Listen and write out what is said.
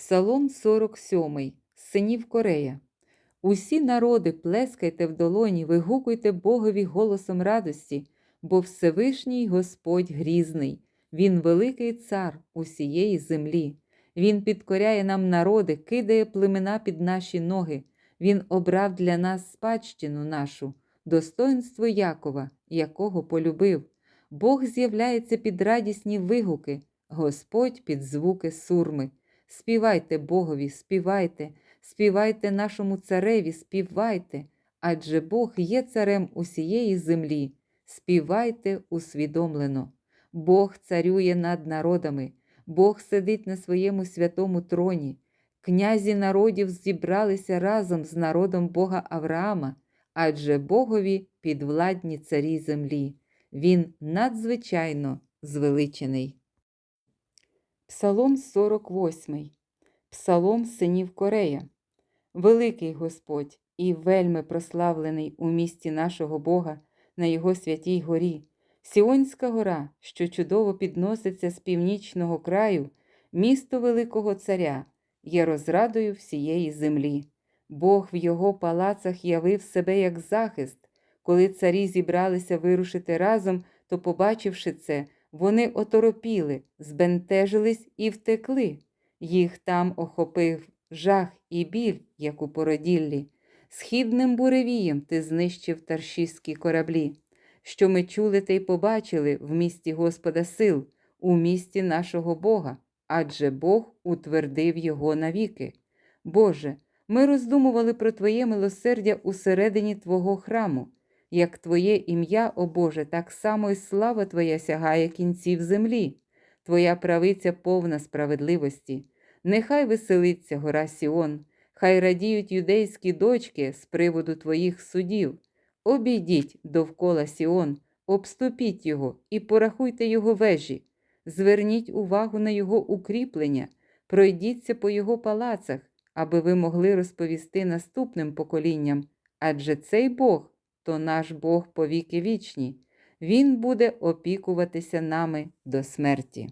Псалом 47, синів Корея. Усі народи, плескайте в долоні, вигукуйте Богові голосом радості, бо Всевишній Господь грізний, Він великий цар усієї землі. Він підкоряє нам народи, кидає племена під наші ноги. Він обрав для нас спадщину нашу, достоинство Якова, якого полюбив. Бог з'являється під радісні вигуки, Господь під звуки сурми. Співайте Богові, співайте, співайте нашому цареві, співайте, адже Бог є царем усієї землі. Співайте усвідомлено. Бог царює над народами, Бог сидить на своєму святому троні. Князі народів зібралися разом з народом Бога Авраама, адже Богові підвладні царі землі. Він надзвичайно звеличений. Псалом 48. Псалом синів Корея. Великий Господь і вельми прославлений у місті нашого Бога на Його святій горі, Сіонська гора, що чудово підноситься з північного краю, місто Великого Царя, є розрадою всієї землі. Бог в його палацах явив себе як захист. Коли царі зібралися вирушити разом, то, побачивши це, вони оторопіли, збентежились і втекли. Їх там охопив жах і біль, як у породіллі. Східним буревієм ти знищив таршістські кораблі, що ми чули та й побачили в місті Господа сил, у місті нашого Бога, адже Бог утвердив його навіки. Боже, ми роздумували про Твоє милосердя усередині Твого храму. Як Твоє ім'я, о Боже, так само й слава Твоя сягає кінців землі, Твоя правиця повна справедливості. Нехай веселиться гора Сіон, хай радіють юдейські дочки з приводу Твоїх судів. Обійдіть довкола Сіон, обступіть його і порахуйте його вежі, зверніть увагу на його укріплення, пройдіться по його палацах, аби ви могли розповісти наступним поколінням, адже цей Бог то наш Бог повіки вічні, Він буде опікуватися нами до смерті.